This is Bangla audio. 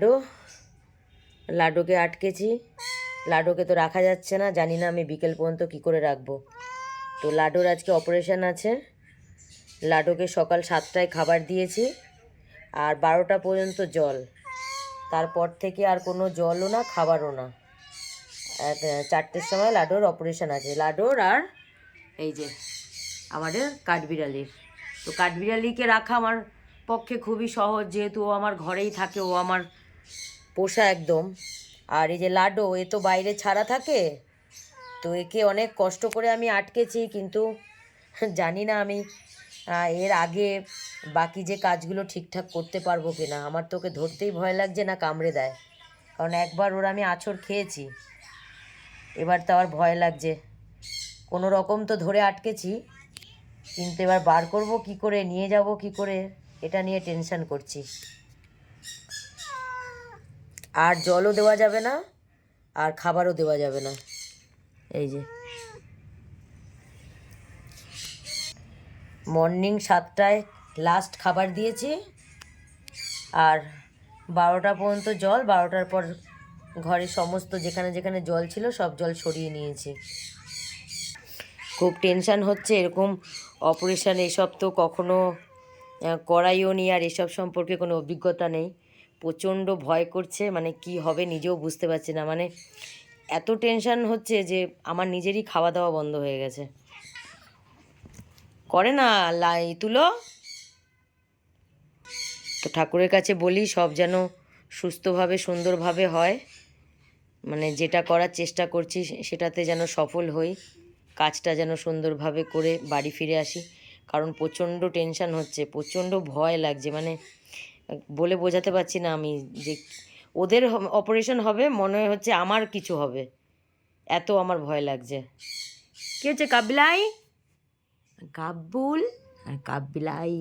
লাডু লাডুকে আটকেছি। লাডুকে তো রাখা যাচ্ছে না, জানি না আমি বিকেল পর্যন্ত কি করে রাখব। তো লাডুর আজকে অপারেশান আছে। লাডুকে সকাল সাতটায় খাবার দিয়েছি। আর বারোটা পর্যন্ত জল। তারপর থেকে আর কোনো জলও না, খাবারও না। চারটের সময় লাডুর অপারেশন আছে। লাডুর আর এই যে আমাদের কাঠবিড়ালির। তো কাঠবিড়ালিকে রাখা আমার পক্ষে খুবই সহজ, যেহেতু ও আমার ঘরেই থাকে, ও আমার পোষা একদম। আর এই যে লাডো এ তো বাইরে ছাড়া থাকে। তো একে অনেক কষ্ট করে আমি আটকেছি, কিন্তু জানি না আমি এর আগে বাকি যে কাজগুলো ঠিকঠাক করতে পারব কি না আমার তো ওকে ধরতেই ভয় লাগছে না, কামড়ে দেয়। কারণ একবার ওর আমি আছর খেয়েছি। এবার তো আবার ভয় লাগছে। কোনো রকম তো ধরে আটকেছি, কিন্তু এবার বার করব, কি করে, নিয়ে যাব, কি করে, এটা নিয়ে টেনশন করছি। আর জলও দেওয়া যাবে না, আর খাবারও দেওয়া যাবে না। এই যে। মর্নিং সাতটায় লাস্ট খাবার দিয়েছি, আর বারোটা পর্যন্ত জল, বারোটার পর ঘরের সমস্ত যেখানে যেখানে জল ছিল সব জল সরিয়ে নিয়েছি। খুব টেনশান হচ্ছে, এরকম অপারেশান এসব তো কখনো করাইও নি, আর এসব সম্পর্কে কোনো অভিজ্ঞতা নেই। প্রচণ্ড ভয় করছে মানে কি হবে নিজেও বুঝতে পারছি না। মানে এত টেনশান হচ্ছে যে আমার নিজেরই খাওয়া দাওয়া বন্ধ হয়ে গেছে। করে না লাই, তুলো। তো ঠাকুরের কাছে বলি, সব যেন সুস্থভাবে, সুন্দরভাবে হয়। মানে যেটা করার চেষ্টা করছি, সেটাতে যেন সফল হই। কাজটা যেন সুন্দরভাবে করে বাড়ি ফিরে আসি। কারণ প্রচণ্ড টেনশন হচ্ছে, প্রচণ্ড ভয় লাগছে। মানে বলে বোঝাতে পারছি না আমি যে ওদের অপারেশন হবে, মনে হচ্ছে আমার কিছু হবে। এত আমার ভয় লাগছে। কী হচ্ছে কাবলাই কাবুল আর কাবলাই